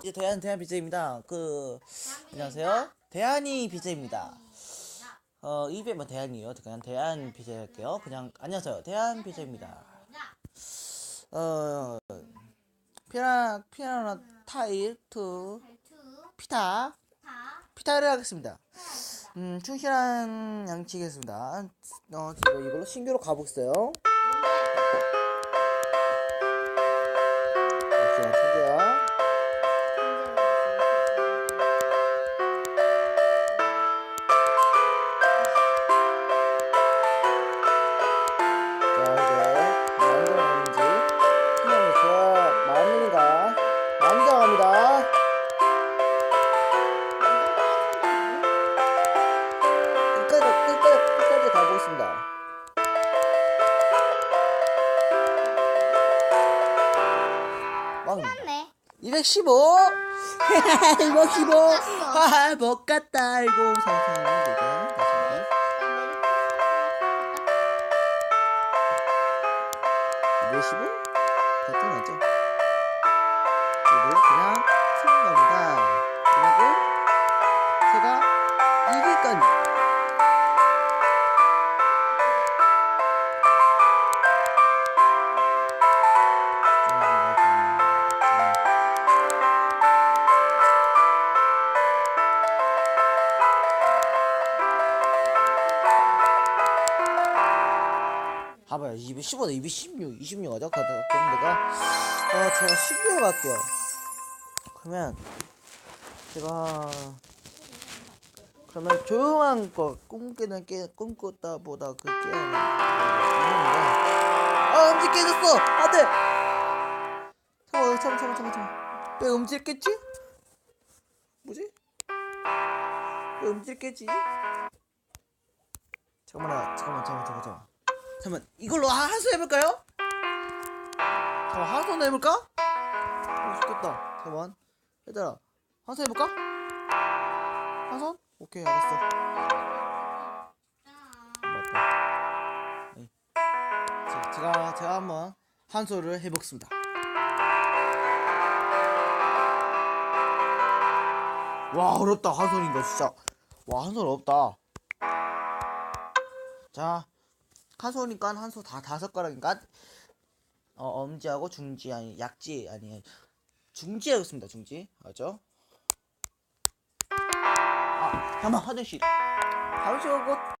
이제 대한 대한 BJ입니다. 그 안녕하세요. 대한이 BJ입니다. 어 입에 뭐 대한이요. 그냥 대한 BJ 할게요. 그냥 안녕하세요. 대한 BJ입니다. 어 피라 피라노 타일 투 피타 피타를 하겠습니다. 음 충실한 양치겠습니다. 어 지금 이걸로 신규로 가보겠어요. 215 215 아, 못 갔다. 알고 상상이 되게 다시 215 같은 거죠? 그리고 그냥 봐봐요. 215다 216 26 하자 그럼 내가? 어 제가 12로 갈게요. 그러면 제가 그러면 조용한 거 꿈꾸는 깨 꿈꿨다 보다 그 깨는 아 음질 깨졌어! 안돼! 잠깐만 잠깐만 잠깐만 잠깐만 왜 음질 깼지? 뭐지? 왜 음질 깨지? 잠깐만 잠깐만 잠깐만 잠깐만 잠깐만 이걸로 하- 한손 해볼까요? 잠깐 한손 해볼까? 어 좋겠다 잠깐만 얘들아 한손 해볼까? 한손? 오케이 알았어 네. 자, 제가 제가 한번 한손을 해보겠습니다 와 어렵다 한손인 거 진짜 와 한손 어렵다 자 한손이니까 한손 다 다섯 가락이니까 어, 엄지하고 중지 아니 약지 아니 중지 하겠습니다 중지. 알죠? 아 잠깐만 화장실. 화장실 가고